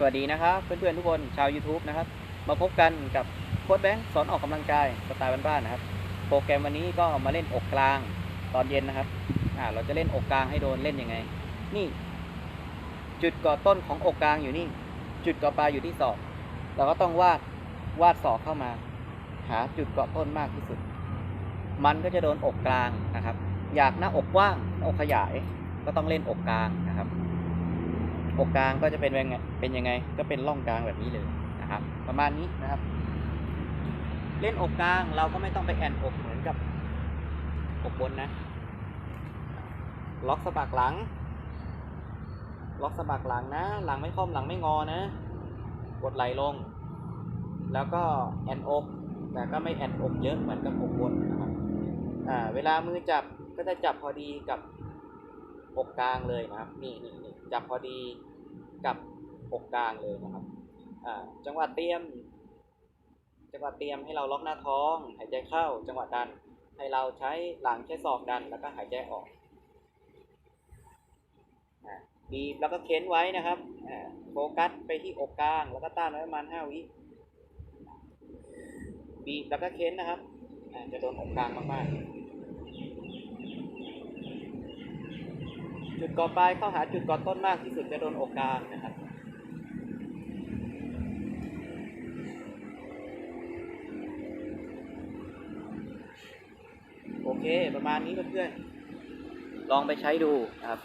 สวัสดีนะครับเพื่อนๆทุกคนชาว YouTube นะครับ มาพบกันกับโค้ดแบงค์สอนออกกำลังกายสไตล์บ้านๆนะครับ โปรแกรมวันนี้ก็มาเล่นอกกลางตอนเย็นนะครับอ่าเราจะเล่นอกกลางให้โดนเล่นยังไง นี่ จุดก่อต้นของอกกลางอยู่นี่ จุดก่อปลายอยู่ที่ศอกเราก็ต้องวาดวาดศอกเข้ามา หาจุดเกาะต้นมากที่สุด มันก็จะโดนอกกลางนะครับ อยากหน้าอกกว้างหน้าอกขยายก็ต้องเล่นอกกลางนะครับ อกกลางก็จะเป็นยังไงเป็นยังไง ก็เป็นร่องกลางแบบนี้เลยนะครับ ประมาณนี้นะครับ เล่นอกกลางเราก็ไม่ต้องไปแอนอกเหมือนกับอกบนนะ ล็อกสะบักหลัง ล็อกสะบักหลังนะ หลังไม่ค่อมหลังไม่งอนะ กดไหลลง แล้วก็แอนอกแต่ก็ไม่แอนอกเยอะเหมือนกับอกบนนะครับอ่าเวลามือจับก็จะจับพอดีกับ อกกลางเลยนะครับ นี่นี่นี่จับพอดีกับอกกลางเลยนะครับจังหวะเตรียม จังหวะเตรียมให้เราล็อกหน้าท้อง หายใจเข้า จังหวะดัน ให้เราใช้หลังใช้ศอกดันแล้วก็หายใจออกบีบแล้วก็เค้นไว้นะครับโฟกัสไปที่อกกลาง แล้วก็ต้านไว้ประมาณห้าวิบีบแล้วก็เค้นนะครับจะโดนอกกลางมากๆ จุดก่อปลายเข้าหาจุดก่อต้นมากที่สุดจะโดนอกกลางนะครับโอเค ประมาณนี้เพื่อนๆลองไปใช้ดูนะครับ